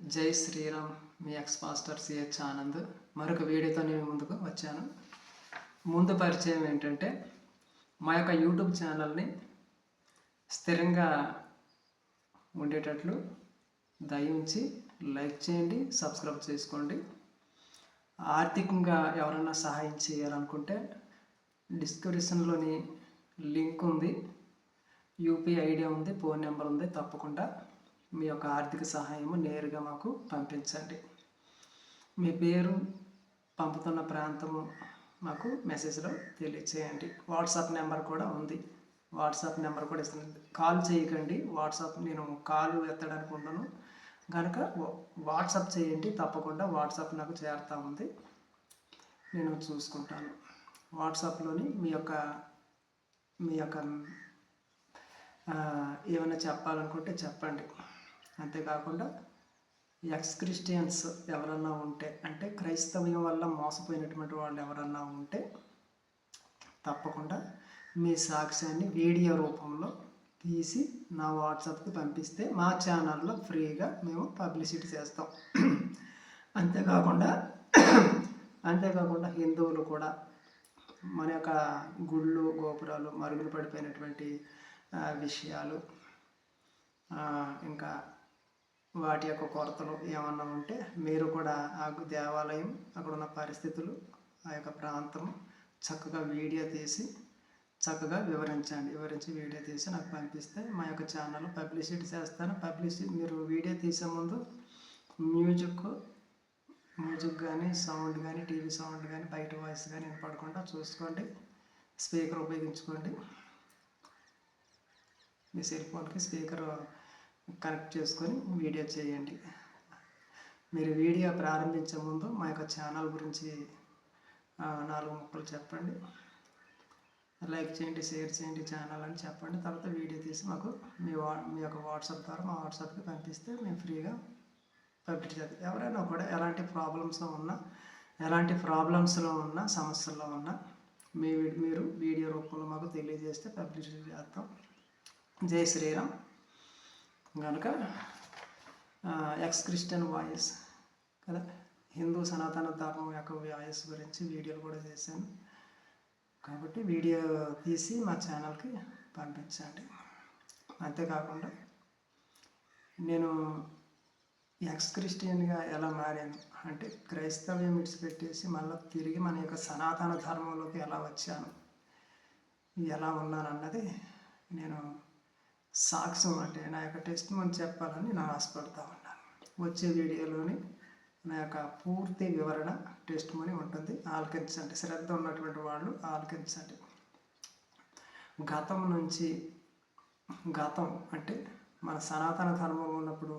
జై శ్రీరామ్ మీ ex master CH Anand. మరొక వీడియోతో నేను ముందుకు వచ్చాను. ముందు పరిచయం ఏంటంటే మా యొక్క యూట్యూబ్ ఛానల్ని స్థిరంగా ఉండేటట్లు దయించి లైక్ చేయండి సబ్స్క్రైబ్ చేసుకోండి. ఆర్థికంగా ఎవరైనా సహాయం చేయాలనుకుంటే డిస్క్రిప్షన్లోని లింక్ ఉంది. యూపీఐ ఐడి ఉంది ఫోన్ నెంబర్ ఉంది తప్పకుండా మీ యొక్క ఆర్థిక సహాయము నేరుగా మాకు పంపించండి. మీ పేరు పంపుతున్న ప్రాంతము మాకు మెసేజ్లో తెలియచేయండి. వాట్సాప్ నెంబర్ కూడా ఉంది. వాట్సాప్ నెంబర్ కూడా ఇస్తుంది కాల్ చేయకండి. వాట్సాప్ నేను కాల్ ఎత్తడానికి ఉండను. కనుక వాట్సాప్ చేయండి. తప్పకుండా వాట్సాప్ నాకు చేరుతూ ఉంది. నేను చూసుకుంటాను. వాట్సాప్లోని మీ యొక్క మీ యొక్క ఏమైనా చెప్పాలనుకుంటే చెప్పండి. అంతేకాకుండా ఎక్స్ క్రిస్టియన్స్ ఎవరన్నా ఉంటే అంటే క్రైస్తవ్యం వల్ల మోసపోయినటువంటి వాళ్ళు ఎవరన్నా ఉంటే తప్పకుండా మీ సాక్ష్యాన్ని వీడియో రూపంలో తీసి నా వాట్సాప్కి పంపిస్తే మా ఛానల్లో ఫ్రీగా మేము పబ్లిసిటీ చేస్తాం. అంతేకాకుండా అంతేకాకుండా హిందువులు కూడా మన యొక్క గుళ్ళు గోపురాలు మరుగులు పడిపోయినటువంటి విషయాలు ఇంకా వాటి యొక్క కొరతలు ఏమన్నా ఉంటే మీరు కూడా ఆ దేవాలయం అక్కడ ఉన్న పరిస్థితులు ఆ యొక్క ప్రాంతం చక్కగా వీడియో తీసి చక్కగా వివరించండి. వివరించి వీడియో తీసి నాకు పంపిస్తే మా యొక్క ఛానల్ పబ్లిసిటీ చేస్తాను. పబ్లిసిటీ మీరు వీడియో తీసే ముందు మ్యూజిక్ మ్యూజిక్ కానీ సౌండ్ కానీ టీవీ సౌండ్ కానీ బయట వాయిస్ కానీ వినపడకుండా చూసుకోండి. స్పీకర్ ఉపయోగించుకోండి. మీ సెల్ ఫోన్కి స్పీకర్ కనెక్ట్ చేసుకొని వీడియో చేయండి. మీరు వీడియో ప్రారంభించే ముందు మా యొక్క ఛానల్ గురించి నాలుగు ముక్కలు చెప్పండి. లైక్ చేయండి షేర్ చేయండి ఛానల్ అని చెప్పండి. తర్వాత వీడియో తీసి మాకు మీ వా మీ యొక్క వాట్సాప్ ద్వారా మా వాట్సాప్కి పంపిస్తే మేము ఫ్రీగా పబ్లిక్ చేద్దాం ఎవరైనా కూడా ఎలాంటి ప్రాబ్లమ్స్లో ఉన్నా ఎలాంటి ప్రాబ్లమ్స్లో ఉన్నా సమస్యల్లో ఉన్నా మీ మీరు వీడియో రూపంలో మాకు తెలియజేస్తే పబ్లిసిటీ చేస్తాం. జై శ్రీరామ్. కనుక ఎక్స్ క్రిస్టియన్ వాయిస్ కదా? హిందూ సనాతన ధర్మం యొక్క వాయిస్ గురించి వీడియోలు కూడా చేశాను. కాబట్టి వీడియో తీసి మా ఛానల్కి పంపించండి. అంతేకాకుండా నేను ఎక్స్ క్రిస్టియన్గా ఎలా మారాను? అంటే క్రైస్తవ్యం విడిచిపెట్టేసి మళ్ళీ తిరిగి మన యొక్క సనాతన ధర్మంలోకి ఎలా వచ్చాను? ఎలా ఉన్నాను అన్నది నేను సాక్ష్యం అంటే నా యొక్క టెస్ట్ మనం చెప్పాలని నేను ఆశపడతా ఉన్నాను. వచ్చే వీడియోలోని నా యొక్క పూర్తి వివరణ టెస్ట్ మనీ ఉంటుంది. ఆలకించండి. శ్రద్ధ ఉన్నటువంటి వాళ్ళు ఆలకించండి. గతం నుంచి గతం అంటే మన సనాతన ధర్మం ఉన్నప్పుడు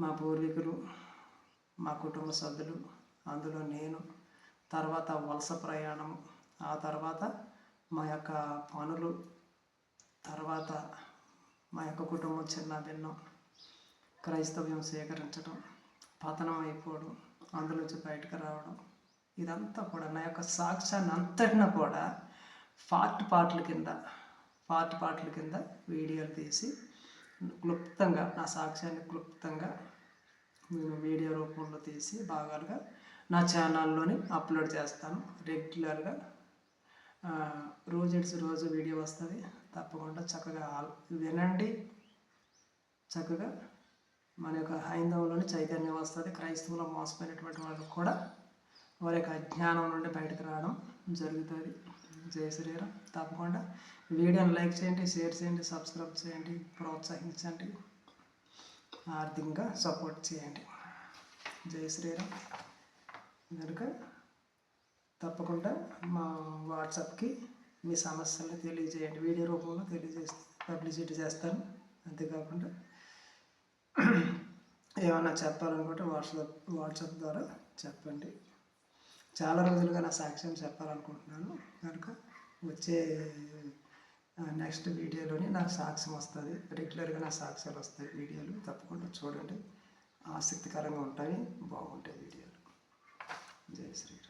మా పూర్వీకులు మా కుటుంబ సభ్యులు అందులో నేను తర్వాత వలస ప్రయాణం ఆ తర్వాత మా యొక్క పనులు తర్వాత మా యొక్క కుటుంబం చిన్న భిన్నం క్రైస్తవ్యం స్వీకరించడం పతనం అయిపోవడం అందులోంచి బయటకు రావడం ఇదంతా కూడా నా యొక్క సాక్ష్యాన్ని అంతటినా కూడా పార్ట్ పార్ట్ల కింద పార్ట్ పార్ట్ల కింద వీడియోలు తీసి క్లుప్తంగా నా సాక్ష్యాన్ని క్లుప్తంగా నేను వీడియో రూపంలో తీసి భాగాలుగా నా ఛానల్లోని అప్లోడ్ చేస్తాను. రెగ్యులర్గా రోజు రోజు వీడియో వస్తుంది. తప్పకుండా చక్కగా ఆల్- వినండి. చక్కగా మన యొక్క హైందవంలోని చైతన్యం వస్తుంది. క్రైస్తవులో మోసపోయినటువంటి వాళ్ళకు కూడా వారి యొక్క అజ్ఞానం నుండి బయటకు రావడం జరుగుతుంది. జయ శ్రీరామ్. తప్పకుండా వీడియోని లైక్ చేయండి షేర్ చేయండి సబ్స్క్రైబ్ చేయండి ప్రోత్సహించండి. ఆర్థికంగా సపోర్ట్ చేయండి. జయ శ్రీరామ్. కనుక తప్పకుండా మా వాట్సాప్కి మీ సమస్యలను తెలియజేయండి. వీడియో రూపంలో తెలియజేసి పబ్లిసిటీ చేస్తాను. అంతేకాకుండా ఏమైనా చెప్పాలనుకుంటే వాట్సాప్ వాట్సాప్ ద్వారా చెప్పండి. చాలా రోజులుగా నా సాక్ష్యం చెప్పాలనుకుంటున్నాను. కనుక వచ్చే నెక్స్ట్ వీడియోలోని నాకు సాక్ష్యం వస్తుంది. రెగ్యులర్గా నా సాక్ష్యాలు వస్తాయి వీడియోలు. తప్పకుండా చూడండి. ఆసక్తికరంగా ఉంటాయి. బాగుంటాయి వీడియోలు. జై శ్రీరామ్.